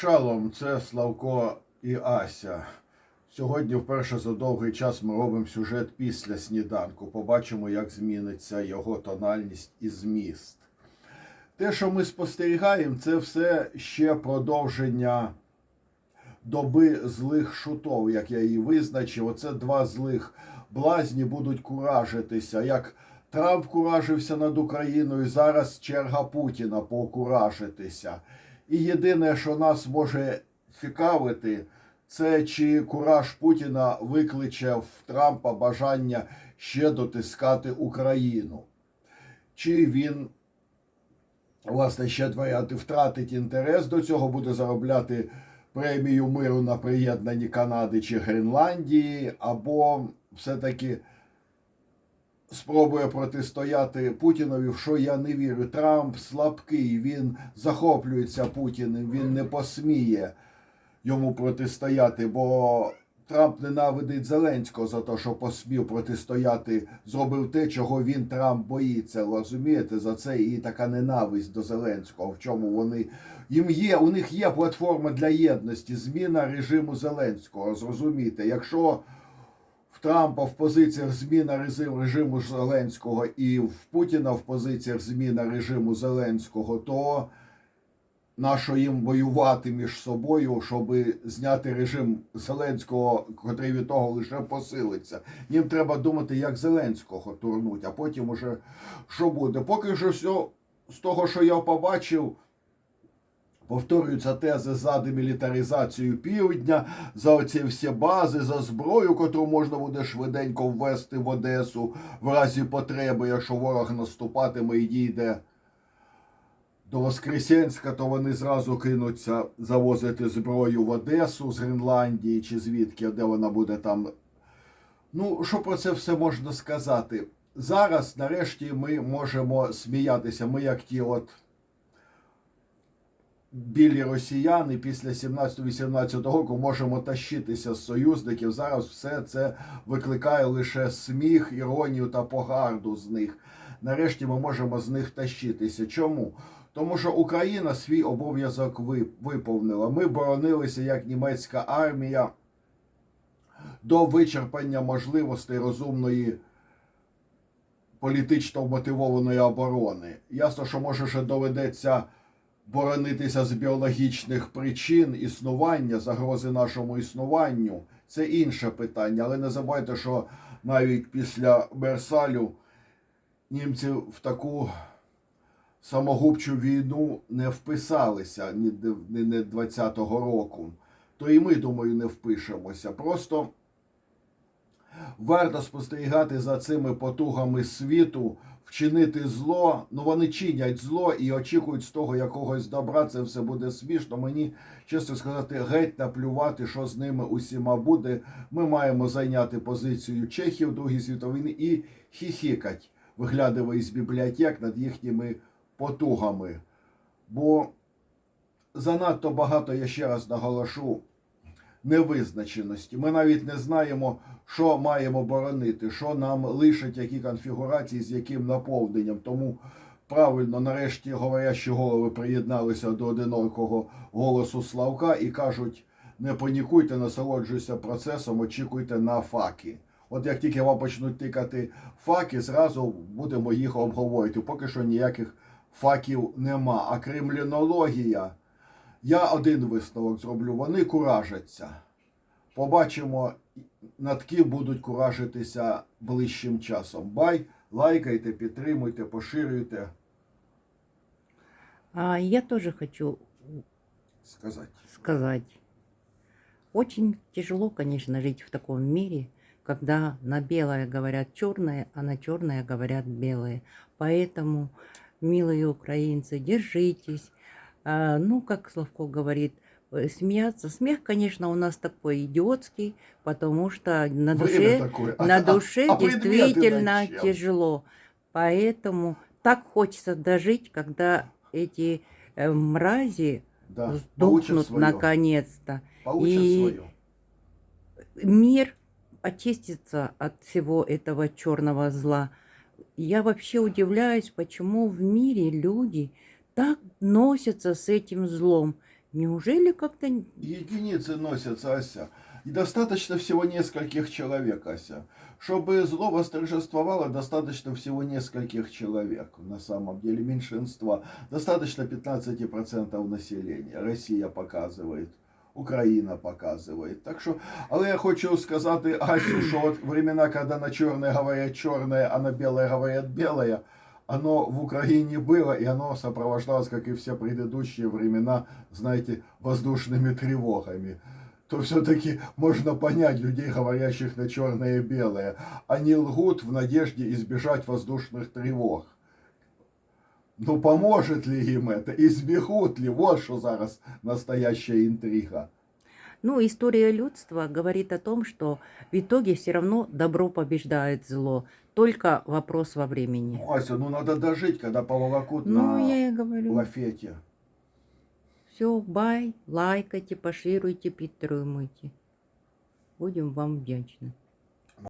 Шалом, це Славко і Ася. Сьогодні, вперше за довгий час, ми робимо сюжет після сніданку. Побачимо, як зміниться його тональність і зміст. Те, що ми спостерігаємо, це все ще продовження доби злих шутов, як я її визначив. Оце два злих блазні будуть куражитися. Як Трамп куражився над Україною, зараз черга Путіна покуражитися. І єдине, що нас може цікавити, це чи кураж Путіна викличе в Трампа бажання ще дотискати Україну. Чи він, власне, ще втратить інтерес до цього, буде заробляти премію миру на приєднанні Канади чи Гренландії, або все-таки спробує протистояти Путінові, в що я не вірю. Трамп слабкий, він захоплюється Путіним, він не посміє йому протистояти, бо Трамп ненавидить Зеленського за те, що посмів протистояти, зробив те, чого він Трамп боїться. Розумієте, за це і така ненависть до Зеленського. В чому вони їм є, у них є платформа для єдності, зміна режиму Зеленського. Зрозумійте, якщо Трампа в позиціях зміна режиму, Зеленського і в Путіна в позиціях зміна режиму Зеленського, то нащо їм воювати між собою, щоб зняти режим Зеленського, котрий від того лише посилиться. Їм треба думати, як Зеленського турнуть, а потім уже що буде. Поки що з того, що я побачив. Повторюються тези за демілітаризацію півдня, за оці всі бази, за зброю, котру можна буде швиденько ввести в Одесу в разі потреби, якщо ворог наступатиме і дійде до Воскресенська, то вони зразу кинуться завозити зброю в Одесу з Гренландії чи звідки, де вона буде там. Ну, що про це все можна сказати? Зараз, нарешті, ми можемо сміятися. Ми, як ті от білі росіяни після 17-18 року можемо тащитися з союзників. Зараз все це викликає лише сміх, іронію та погарду з них. Нарешті ми можемо з них тащитися. Чому? Тому що Україна свій обов'язок виповнила. Ми боронилися як німецька армія до вичерпання можливостей розумної політично вмотивованої оборони. Ясно, що може ще доведеться боронитися з біологічних причин існування, загрози нашому існуванню. Це інше питання. Але не забувайте, що навіть після Версалю німці в таку самогубчу війну не вписалися не 20-го року. То і ми, думаю, не впишемося. Просто варто спостерігати за цими потугами світу, вчинити зло. Ну вони чинять зло і очікують з того якогось добра. Це все буде смішно. Мені чесно сказати, геть наплювати, що з ними усіма буде. Ми маємо зайняти позицію Чехів Другій світовій і хіхікать, виглядає з бібліотек над їхніми потугами. Бо занадто багато, я ще раз наголошу, невизначеності. Ми навіть не знаємо, що маємо боронити, що нам лишать які конфігурації, з яким наповненням. Тому правильно, нарешті, говорящі голови приєдналися до одинокого голосу Славка і кажуть: не панікуйте, насолоджуйся процесом, очікуйте на факи. От як тільки вам почнуть тикати факи, зразу будемо їх обговорити. Поки що ніяких факів нема. А кремлінологія. Я один висновок зроблю. Вони куражаться. Побачимо, над ким будуть куражитися ближчим часом. Бай, лайкайте, підтримуйте, поширюйте. А я тоже хочу Сказати. сказать. Очень тяжело, конечно, жить в таком мире, когда на белое говорят черное, а на черное говорят белое. Поэтому, милые украинцы, держитесь. А, ну, как Славко говорит, э, смеяться. Смех, конечно, у нас такой идиотский, потому что на Время душе, такое. на душе А действительно чем? тяжело. Поэтому так хочется дожить, когда эти э, мрази Да, сдохнут наконец-то. И- свое. Мир очистится от всего этого черного зла. Я вообще удивляюсь, почему в мире люди так носятся с этим злом. Неужели как-то... н- Единицы носятся, Ася. И достаточно всего нескольких человек, Ася. Чтобы зло восторжествовало, достаточно всего нескольких человек. На самом деле меньшинства. Достаточно 15% населения. Россия показывает. Україна показує. Так що, але я хочу сказати Асю, що от времена, коли на чорне говорять чорне, а на біле говорять біле, оно в Украине было, и оно сопровождалось, как и все предыдущие времена, знаете, воздушными тревогами. То все-таки можно понять людей, говорящих на черное и белое. Они лгут в надежде избежать воздушных тревог. Ну поможет ли им это? Избегут ли? Вот что зараз настоящая интрига. Ну, история людства говорит о том, что в итоге все равно добро побеждает зло. Только вопрос во времени. Ну, Ася, ну надо дожить, когда поволокут Ну, на я и говорю. лафете. Все, бай, лайкайте, пошируйте, підтримуйте. Будем вам вдячны.